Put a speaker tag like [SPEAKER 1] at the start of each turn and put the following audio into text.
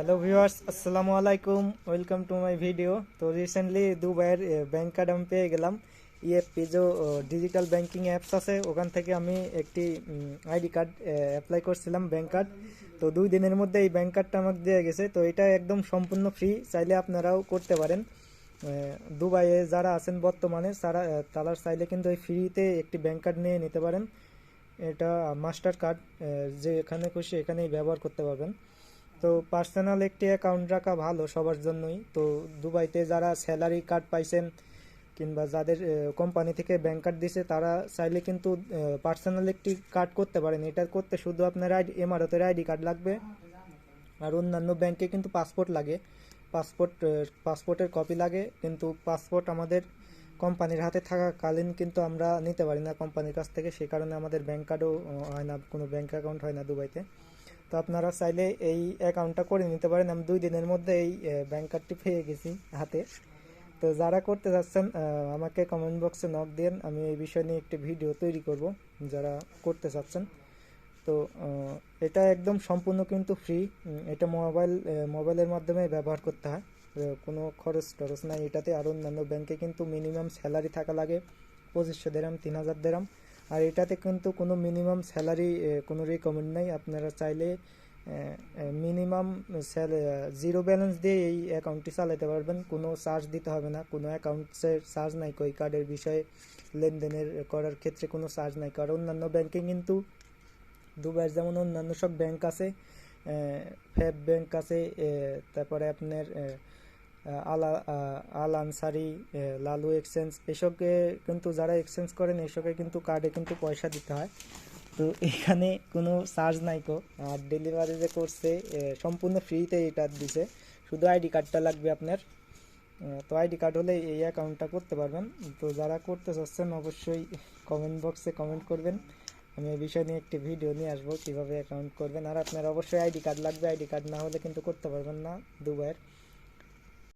[SPEAKER 1] Hello viewers আসসালামু আলাইকুম welcome to my video তো রিসেন্টলি দুবাইয়ের ব্যাংক কার্ড আমি পেয়ে গেলাম। ইএফপি যে ডিজিটাল ব্যাংকিং অ্যাপস আছে, ওখান থেকে আমি একটি আইডি কার্ড অ্যাপ্লাই করছিলাম ব্যাংক কার্ড তো দুই দিনের মধ্যে এই ব্যাংক কার্ডটা আমাকে দিয়ে গেছে। তো এটা একদম সম্পূর্ণ ফ্রি চাইলে আপনারাও করতে পারেন। দুবাইয়ে যারা আছেন বর্তমানে তারা তারা চাইলে কিন্তু এই ফ্রিতে একটি ব্যাংক কার্ড নিয়ে নিতে পারেন। এটা মাস্টার কার্ড যে এখানে খুশি, এখানেই ব্যবহার করতে পারবেন। তো পার্সোনাল একটি অ্যাকাউন্ট রাখা ভালো সবার জন্যই। তো দুবাইতে যারা স্যালারি কার্ড পাইছেন কিংবা যাদের কোম্পানি থেকে ব্যাংক কার্ড দিছে, তারা চাইলে কিন্তু পার্সোনাল একটি কার্ড করতে পারেন। এটা করতে শুধু আপনার আইডি এমারতের আইডি কার্ড লাগবে। আর অন্যান্য ব্যাংকে কিন্তু পাসপোর্ট লাগে। পাসপোর্ট পাসপোর্টের কপি লাগে। কিন্তু পাসপোর্ট আমাদের কোম্পানির হাতে থাকাকালীন কিন্তু আমরা নিতে পারি না কোম্পানির কাছ থেকে। সে কারণে আমাদের ব্যাংক কার্ডও হয় না, কোনো ব্যাংক অ্যাকাউন্ট হয় না দুবাইতে। তো আপনারা চাইলে এই অ্যাকাউন্টটা করে নিতে পারেন। আমি দুই দিনের মধ্যে এই ব্যাংক কার্ডটি পেয়ে গেছি হাতে। তো যারা করতে যাচ্ছেন আমাকে কমেন্ট বক্সে নক দেন আমি এই বিষয় নিয়ে একটি ভিডিও তৈরি করব যারা করতে চাচ্ছেন। তো এটা একদম সম্পূর্ণ কিন্তু ফ্রি এটা মোবাইল মোবাইলের মাধ্যমে ব্যবহার করতে হয়। কোনো খরচ টরচ নাই। এটাতে আর অন্যান্য ব্যাংকে কিন্তু মিনিমাম স্যালারি থাকা লাগে। পঁচিশশো দেরাম তিন হাজার দেরাম আর এটাতে কিন্তু কোনো মিনিমাম স্যালারি কোনো রিকমেন্ড নাই। আপনারা চাইলে মিনিমাম জিরো ব্যালেন্স দিয়ে এই অ্যাকাউন্টটি চালাতে পারবেন। কোনো চার্জ দিতে হবে না। কোনো অ্যাকাউন্টসের চার্জ নাই কই কার্ডের বিষয়ে। লেনদেনের করার ক্ষেত্রে কোনো চার্জ নাই। কারণ অন্যান্য ব্যাংকে কিন্তু দুবাইয়ের যেমন অন্যান্য সব ব্যাংক আছে ফ্যাব ব্যাংক আছে তারপরে আপনার আলা আল আনসারি লালু এক্সচেঞ্জ এসবকে কিন্তু যারা এক্সচেঞ্জ করেন, এসবকে কিন্তু কার্ডে কিন্তু পয়সা দিতে হয়। তো এখানে কোনো চার্জ নাই কো। আর ডেলিভারি যে করছে সম্পূর্ণ ফ্রিতে এটা দিছে। শুধু আইডি কার্ডটা লাগবে আপনার। তো আইডি কার্ড হলে এই অ্যাকাউন্টটা করতে পারবেন। তো যারা করতে চাচ্ছেন, অবশ্যই কমেন্ট বক্সে কমেন্ট করবেন। আমি এই বিষয় নিয়ে একটি ভিডিও নিয়ে আসব, কীভাবে অ্যাকাউন্ট করবেন। আর আপনার অবশ্যই আইডি কার্ড লাগবে। আইডি কার্ড না হলে কিন্তু করতে পারবেন না দুবাইয়ের।